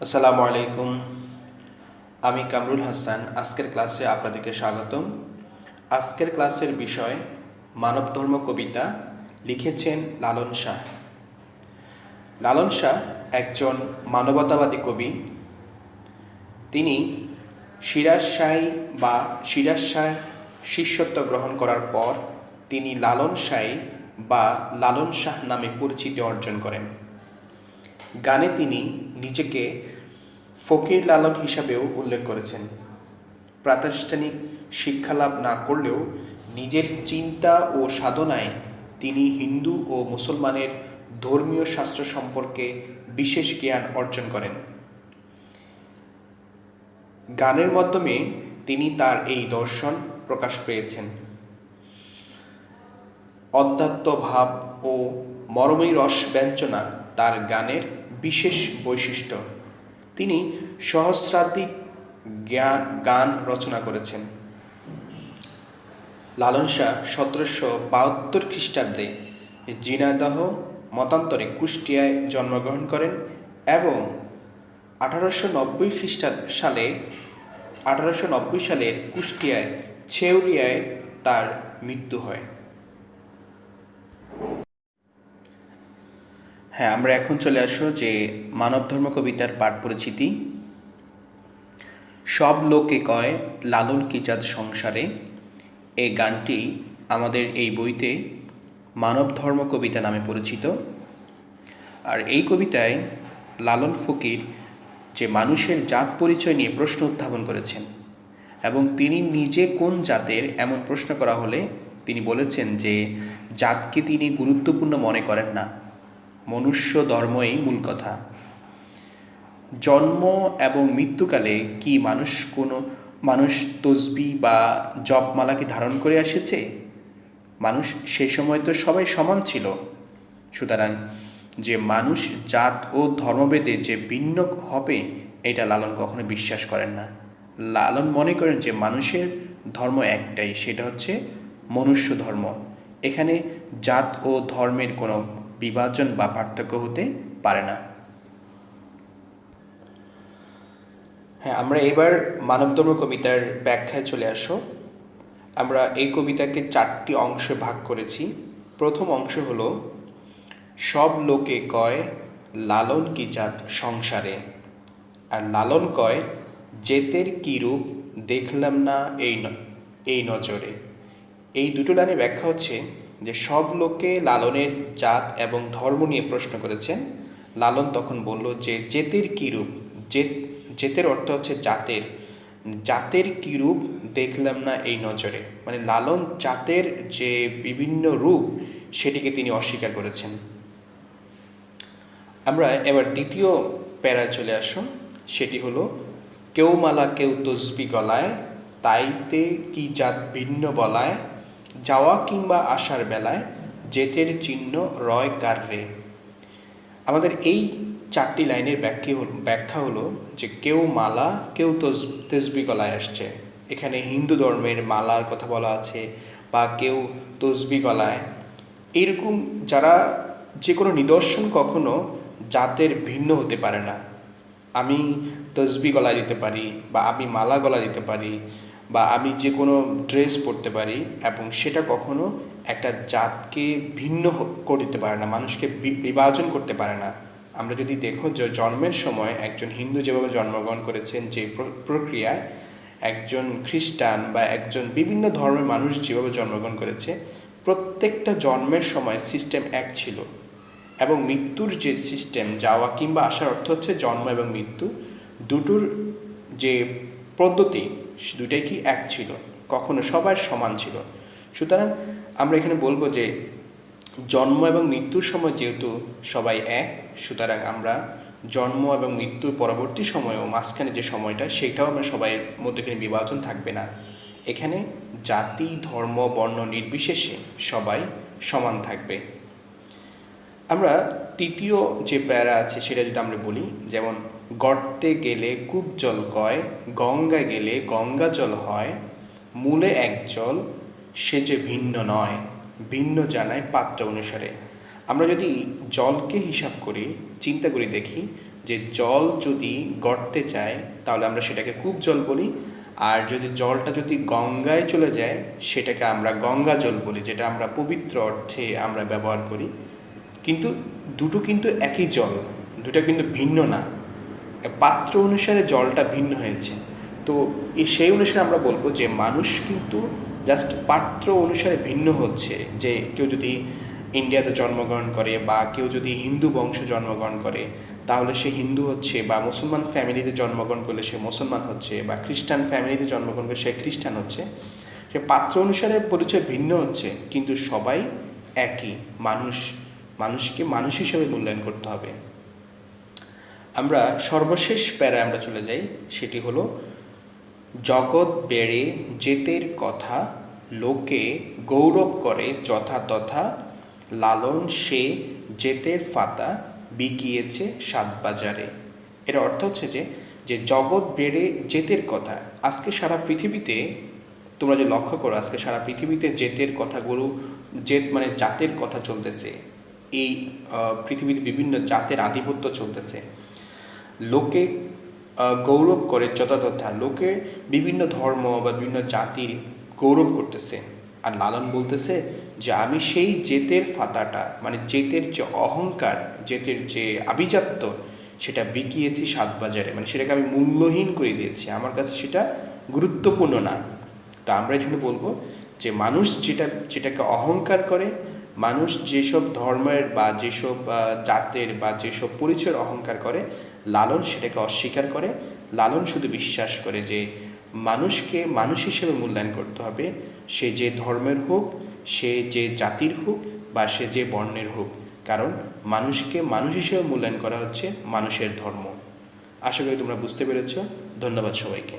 আসসালামু আলাইকুম। আমি কামরুল হাসান, আজকের ক্লাসে আপনাদেরকে স্বাগতম। আজকের ক্লাসের বিষয়, মানবধর্ম কবিতা লিখেছেন লালন শাহ। লালন শাহ একজন মানবতাবাদী কবি। তিনি সিরাজ শাহী বা সিরাজ শাহ শিষ্যত্ব গ্রহণ করার পর তিনি লালন শাহী বা লালন শাহ নামে পরিচিতি অর্জন করেন। গানে তিনি নিজেকে ফকির লালন হিসাবেও উল্লেখ করেছেন। প্রাতিষ্ঠানিক শিক্ষালাভ না করলেও নিজের চিন্তা ও সাধনায় তিনি হিন্দু ও মুসলমানের ধর্মীয় শাস্ত্র সম্পর্কে বিশেষ জ্ঞান অর্জন করেন। গানের মাধ্যমে তিনি তার এই দর্শন প্রকাশ পেয়েছেন। অধ্যাত্ম ভাব ও মরমী রস ব্যঞ্জনা তার গানের বিশেষ বৈশিষ্ট্য। তিনি সহস্রাধিক জ্ঞান, গান রচনা করেছেন। লালন শাহ সতেরোশো বাহাত্তর খ্রিস্টাব্দে জিনাদহ মতান্তরে কুষ্টিয়ায় জন্মগ্রহণ করেন এবং আঠারোশো নব্বই খ্রিস্টাব্দ সালে, আঠারোশো নব্বই সালের কুষ্টিয়ায় ছেউরিয়ায় তার মৃত্যু হয়। হ্যাঁ আমরা এখন চলে আসো যে মানবধর্ম কবিতার পাঠ পরিচিতি। সব লোকে কয়, লালন কিজাত সংসারে? এই গানটি আমাদের এই বইতে মানব ধর্ম কবিতা নামে পরিচিত। আর এই কবিতায় লালন ফকির যে মানুষের জাত পরিচয় নিয়ে প্রশ্ন উত্থাপন করেছেন এবং তিনি নিজে কোন জাতের এমন প্রশ্ন করা হলে তিনি বলেছেন যে, জাতকে তিনি গুরুত্বপূর্ণ মনে করেন না। মনুষ্য ধর্মই মূল কথা। জন্ম এবং মৃত্যুকালে কি মানুষ কোনো, মানুষ তসবি বা জপমালা কি ধারণ করে এসেছে মানুষ সেই সময় তো সবাই সমান ছিল। সুতরাং যে মানুষ, জাত ও ধর্মভেদে যে ভিন্ন হবে, এটা লালন কখনো বিশ্বাস করেন না। লালন মনে করেন যে মানুষের ধর্ম একটাই, সেটা হচ্ছে মনুষ্য ধর্ম এখানে জাত ও ধর্মের কোনো বিভাজন বা পার্থক্য হতে পারে না। হ্যাঁ আমরা এবার মানবধর্ম কবিতার ব্যাখ্যায় চলে আসো। আমরা এই কবিতাকে চারটি অংশে ভাগ করেছি। প্রথম অংশ হলো, সব লোকে কয়, লালন কি জাত সংসারে? আর লালন কয়, জেতের কি রূপ দেখলাম না এই ন- এই নজরে? এই দুটো লাইনে ব্যাখ্যা হচ্ছে যে সব লোকে লালনের জাত এবং ধর্ম নিয়ে প্রশ্ন করেছেন। লালন তখন বলল যে জেতের কী রূপ জেত, জেতের অর্থ হচ্ছে জাতের। জাতের কী রূপ দেখলাম না এই নজরে। মানে লালন জাতের যে বিভিন্ন রূপ, সেটিকে তিনি অস্বীকার করেছেন। আমরা এবার দ্বিতীয় প্যারায় চলে আসুন। সেটি হলো, কেউ মালা কেউ তসবি গলায়, তাইতে কি জাত ভিন্ন বলায় যাওয়া কিংবা আসার বেলায় জেতের চিহ্ন রয় কার রে? আমাদের এই চারটি লাইনের ব্যাখ্যা হল যে কেউ মালা, কেউ তসবি গলায় আসছে। এখানে হিন্দু ধর্মের মালার কথা বলা আছে বা কেউ তসবি গলায়। এরকম যারা যে কোনো নিদর্শন কখনো জাতের ভিন্ন হতে পারে না। আমি তসবি গলায় দিতে পারি বা আমি মালা গলা দিতে পারি। বা আমি যে কোনো ড্রেস পরতে পারি এবং সেটা কখনো একটা জাতকে ভিন্ন করে দিতে পারে না, মানুষকে বিভাজন করতে পারে না। আমরা যদি দেখো যে জন্মের সময় একজন হিন্দু যেভাবে জন্মগ্রহণ করেছেন, যে প্র- প্রক্রিয়ায় একজন খ্রিস্টান বা একজন বিভিন্ন ধর্মের মানুষ যেভাবে জন্মগ্রহণ করেছে, প্রত্যেকটা জন্মের সময় সিস্টেম এক ছিল। এবং মৃত্যুর যে সিস্টেম যাওয়া কিংবা আসার অর্থ হচ্ছে জন্ম এবং মৃত্যু, দুটোর যে পদ্ধতি সে দুটাই কি এক ছিল? কখনো সবার সমান ছিল। সুতরাং আমরা এখানে বলব যে জন্ম এবং মৃত্যুর সময় যেহেতু সবাই এক, সুতরাং আমরা জন্ম এবং মৃত্যুর পরবর্তী সময়ও মাঝখানে যে সময়টা, সেটাও আমরা সবাই মধ্যে এখানে বিভাজন থাকবে না। এখানে জাতি, ধর্ম, বর্ণ নির্বিশেষে সবাই সমান থাকবে। আমরা তৃতীয় যে প্যারা আছে, সেটা যদি আমরা বলি, যেমন গর্তে গেলে কূপ জল কয় গঙ্গা গেলে গঙ্গা জল হয়, মূলে এক জল, সে যে ভিন্ন নয়, ভিন্ন জানায় পাত্র অনুসারে। আমরা যদি জলকে হিসাব করি, চিন্তা করি দেখি যে জল যদি গড়তে চায় তাহলে আমরা সেটাকে কূপ জল বলি, আর যদি জলটা যদি গঙ্গায় চলে যায়, সেটাকে আমরা গঙ্গা জল বলি, যেটা আমরা পবিত্র অর্থে আমরা ব্যবহার করি। কিন্তু দুটো কিন্তু একই জল, দুটো কিন্তু ভিন্ন না। পাত্র অনুসারে জলটা ভিন্ন হয়েছে। তো সেই অনুসারে আমরা বলব যে মানুষ কিন্তু জাস্ট পাত্র অনুসারে ভিন্ন হচ্ছে। যে কেউ যদি ইন্ডিয়াতে জন্মগ্রহণ করে বা কেউ যদি হিন্দু বংশ জন্মগ্রহণ করে, তাহলে সে হিন্দু হচ্ছে বা মুসলমান ফ্যামিলিতে জন্মগ্রহণ করলে সে মুসলমান হচ্ছে বা খ্রিস্টান ফ্যামিলিতে জন্মগ্রহণ করলে সে খ্রিস্টান হচ্ছে। সে পাত্র অনুসারে পরিচয় ভিন্ন হচ্ছে, কিন্তু সবাই একই। মানুষ, মানুষকে মানুষ হিসেবে মূল্যায়ন করতে হবে। আমরা সর্বশেষ প্যারা আমরা চলে যাই, সেটি হলো জগৎ বেড়ে জেতের কথা, লোকে গৌরব করে যথা তথা, লালন সে জেতের ফাতা, বিকিয়েছে সাত বাজারে। এর অর্থ হচ্ছে যে যে জগৎ বেড়ে জেতের কথা, আজকে সারা পৃথিবীতে, তোমরা যে লক্ষ্য করো, আজকে সারা পৃথিবীতে জেতের কথাগুলো জেত মানে জাতের কথা চলতেছে। এই পৃথিবীতে বিভিন্ন জাতের আধিপত্য চলতেছে। লোকে গৌরব করে যথাযথা। লোকে বিভিন্ন ধর্ম বা বিভিন্ন জাতির গৌরব করতেছে। আর লালন বলতেছে যে, আমি সেই জেতের ফাতাটা মানে জেতের যে অহংকার, জেতের যে আভিজাত্য, সেটা বিকিয়েছি সাত বাজারে মানে সেটাকে আমি মূল্যহীন করে দিয়েছি। আমার কাছে সেটা গুরুত্বপূর্ণ না। তো আমরা জন্য বলব যে, মানুষ যেটা, যেটাকে অহংকার করে মানুষ যেসব ধর্মের বা যেসব জাতের বা যেসব পরিচয়ের অহংকার করে, লালন সেটাকে অস্বীকার করে, লালন শুধু বিশ্বাস করে যে মানুষকে মানুষ হিসেবে মূল্যায়ন করতে হবে। সে যে ধর্মের হোক, সে যে জাতির হোক বা সে যে বর্ণের হোক, কারণ মানুষকে মানুষ হিসেবে মূল্যায়ন করা হচ্ছে মানুষের ধর্ম। আশা করি তোমরা বুঝতে পেরেছ। ধন্যবাদ সবাইকে।